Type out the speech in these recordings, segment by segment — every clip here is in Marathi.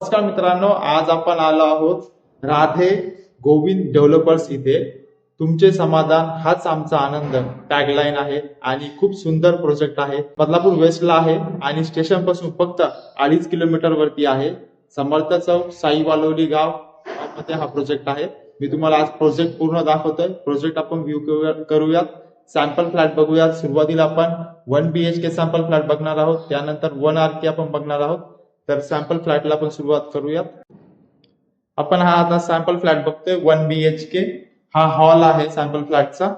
नमस्कार मित्रांनो आज आपण आलो आहोत राधे गोविंद डेव्हलपर्स इथे. तुमचे समाधान हाच आमचा आनंद टॅगलाईन आहे आणि खूप सुंदर प्रोजेक्ट आहे. बदलापूर वेस्टला आहे आणि स्टेशनपासून फक्त अडीच किलोमीटर वरती आहे. समर्थ चौक साई वालोली गावमध्ये हा प्रोजेक्ट आहे. मी तुम्हाला आज प्रोजेक्ट पूर्ण दाखवतोय. प्रोजेक्ट आपण व्ह्यू करूयात. सॅम्पल फ्लॅट बघूयात. सुरुवातीला आपण one B H K sample flat बघणार आहोत. त्यानंतर वन आर के आपण बघणार आहोत. तर सॅम्पल फ्लॅटला आपण सुरुवात करूयात आपण हा आता सॅम्पल फ्लॅट बघतोय वन बी एच के हा हॉल आहे सॅम्पल फ्लॅटचा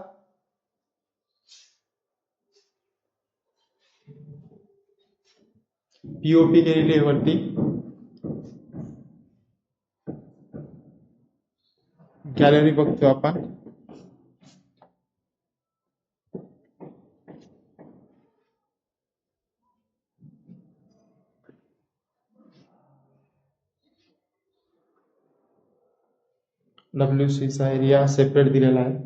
पीओपी केलेली आहे वरती. गॅलरी बघतो आपण. डब्ल्यू चा एरिया सेपरेट दिलेला आहे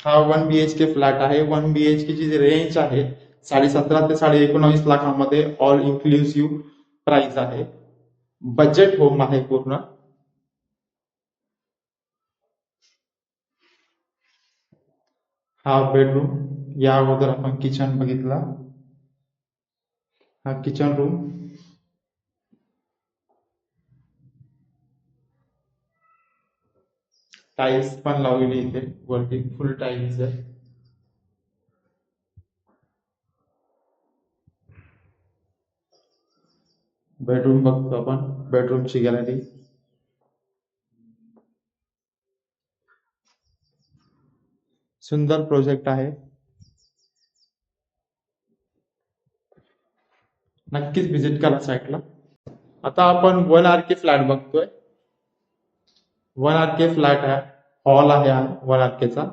हा one B H K flat आहे. वन बी एच के जी रेंज आहे साडे सतरा ते साडे एकोणावीस लाखामध्ये ऑल इन्क्लुसिव्ह प्राइस आहे. बजेट होम आहे पूर्ण. हा बेडरूम या अगोदर आपण किचन बघितला. हा किचन रूम टाइल्स पण लावलेली इथे वरती फुल टाइल्स आहे बेडरूम बघतो आपण बेडरूमची गॅलरी. सुंदर प्रोजेक्ट आहे. नक्कीच व्हिजिट करा साईटला आता आपण वन आर के फ्लॅट बघतोय. वन आर के फ्लॅट आहे. हॉल आहे वन आर केचा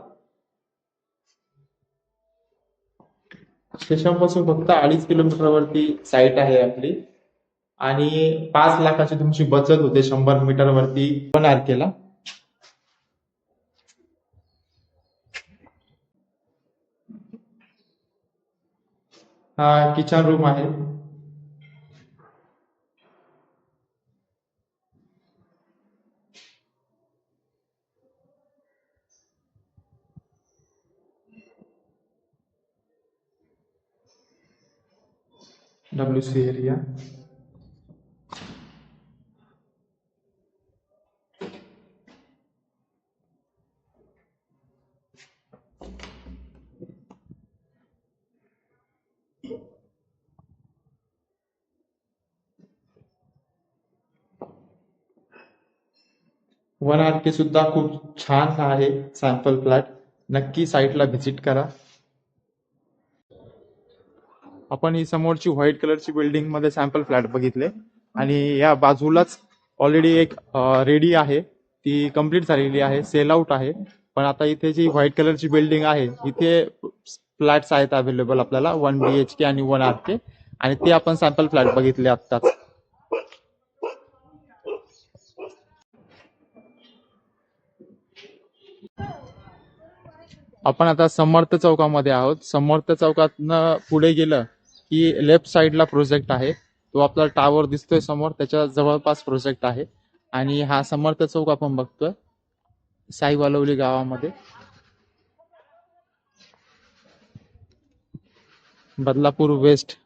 स्टेशन फक्त अडीच किलोमीटर वरती साईट आहे आपली. आणि पाच लाखाची तुमची बचत होते शंभर मीटर वरती वन आर केला हा किचन रूम आहे. W C area one R K सुद्धा खूप छान आहे सॅम्पल फ्लॅट नक्की साईटला व्हिजिट करा. आपण ही समोरची व्हाईट कलरची बिल्डिंगमध्ये सॅम्पल फ्लॅट बघितले. आणि या बाजूलाच ऑलरेडी एक रेडी आहे. ती कंप्लीट झालेली आहे. सेल आउट आहे. पण आता इथे जी व्हाईट कलरची बिल्डिंग आहे इथे फ्लॅट्स आहेत अवेलेबल आपल्याला. वन बी एच के आणि वन आर के आणि ते आपण सॅम्पल फ्लॅट बघितले आत्ताच. आपण आता समर्थ चौकामध्ये आहोत. समर्थ चौकातनं पुढे गेलं ही लेफ्ट साईडला प्रोजेक्ट आहे. तो आपला टावर दिसतोय समोर त्याच्या जवळपास प्रोजेक्ट आहे. आणि हा समर्थ चौक आपण बघतोय साई वालवली गावामध्ये. बदलापूर वेस्ट